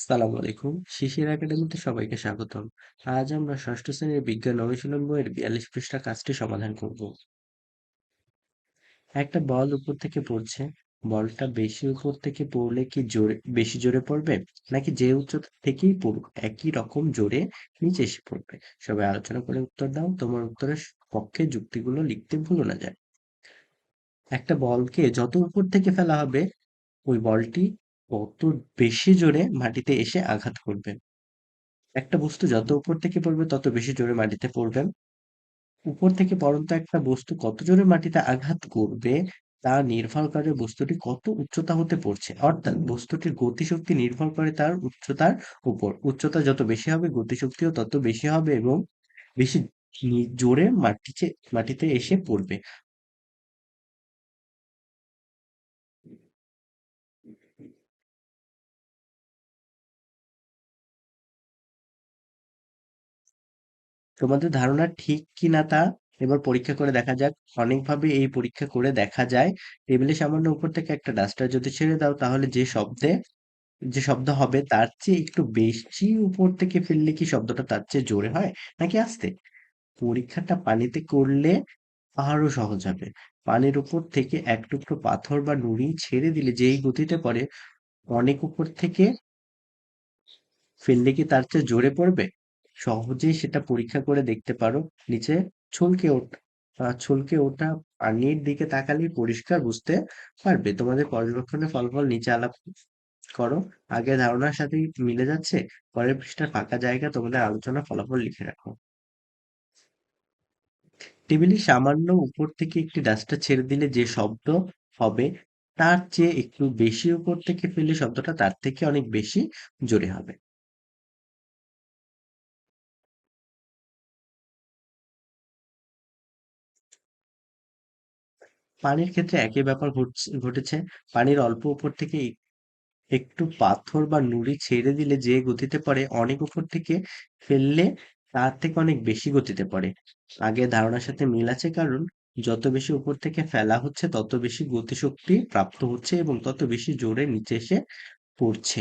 সালাম আলাইকুম। শিশির একাডেমিতে সবাইকে স্বাগতম। আজ আমরা ষষ্ঠ শ্রেণির বিজ্ঞান অনুশীলন বইয়ের বিয়াল্লিশ পৃষ্ঠা কাজটি সমাধান করব। একটা বল উপর থেকে পড়ছে। বলটা বেশি উপর থেকে পড়লে কি জোরে, বেশি জোরে পড়বে? নাকি যে উচ্চতা থেকেই পড়ুক, একই রকম জোরে নিচে এসে পড়বে? সবাই আলোচনা করে উত্তর দাও। তোমার উত্তরের পক্ষে যুক্তিগুলো লিখতে ভুলো না যায়। একটা বলকে যত উপর থেকে ফেলা হবে, ওই বলটি তত বেশি জোরে মাটিতে এসে আঘাত করবে একটা বস্তু যত উপর থেকে পড়বে, তত বেশি জোরে মাটিতে পড়বে উপর থেকে পড়ন্ত একটা বস্তু কত জোরে মাটিতে আঘাত করবে, তা নির্ভর করে বস্তুটি কত উচ্চতা হতে পড়ছে। অর্থাৎ বস্তুটির গতিশক্তি নির্ভর করে তার উচ্চতার উপর। উচ্চতা যত বেশি হবে, গতিশক্তিও তত বেশি হবে এবং বেশি জোরে মাটিতে মাটিতে এসে পড়বে। তোমাদের ধারণা ঠিক কি না তা এবার পরীক্ষা করে দেখা যাক। অনেকভাবে এই পরীক্ষা করে দেখা যায়। টেবিলে সামান্য উপর থেকে একটা ডাস্টার যদি ছেড়ে দাও, তাহলে যে শব্দে, যে শব্দ হবে তার চেয়ে একটু বেশি উপর থেকে ফেললে কি শব্দটা তার চেয়ে জোরে হয় নাকি আস্তে? পরীক্ষাটা পানিতে করলে আরও সহজ হবে। পানির উপর থেকে এক টুকরো পাথর বা নুড়ি ছেড়ে দিলে যেই গতিতে পড়ে, অনেক উপর থেকে ফেললে কি তার চেয়ে জোরে পড়বে? সহজেই সেটা পরীক্ষা করে দেখতে পারো। নিচে ছলকে ওঠা ছলকে ওঠা পানির দিকে তাকালেই পরিষ্কার বুঝতে পারবে। তোমাদের পর্যবেক্ষণের ফলাফল নিচে আলাপ করো। আগে ধারণার সাথে মিলে যাচ্ছে। পরের পৃষ্ঠার ফাঁকা জায়গা তোমাদের আলোচনা ফলাফল লিখে রাখো। টেবিলে সামান্য উপর থেকে একটি ডাস্টার ছেড়ে দিলে যে শব্দ হবে, তার চেয়ে একটু বেশি উপর থেকে ফেললে শব্দটা তার থেকে অনেক বেশি জোরে হবে। পানির ক্ষেত্রে একই ব্যাপার ঘটছে পানির অল্প উপর থেকে একটু পাথর বা নুড়ি ছেড়ে দিলে যে গতিতে পড়ে অনেক উপর থেকে ফেললে তার থেকে অনেক বেশি গতিতে পড়ে। আগের ধারণার সাথে মিল আছে কারণ যত বেশি উপর থেকে ফেলা হচ্ছে তত বেশি গতিশক্তি প্রাপ্ত হচ্ছে এবং তত বেশি জোরে নিচে এসে পড়ছে।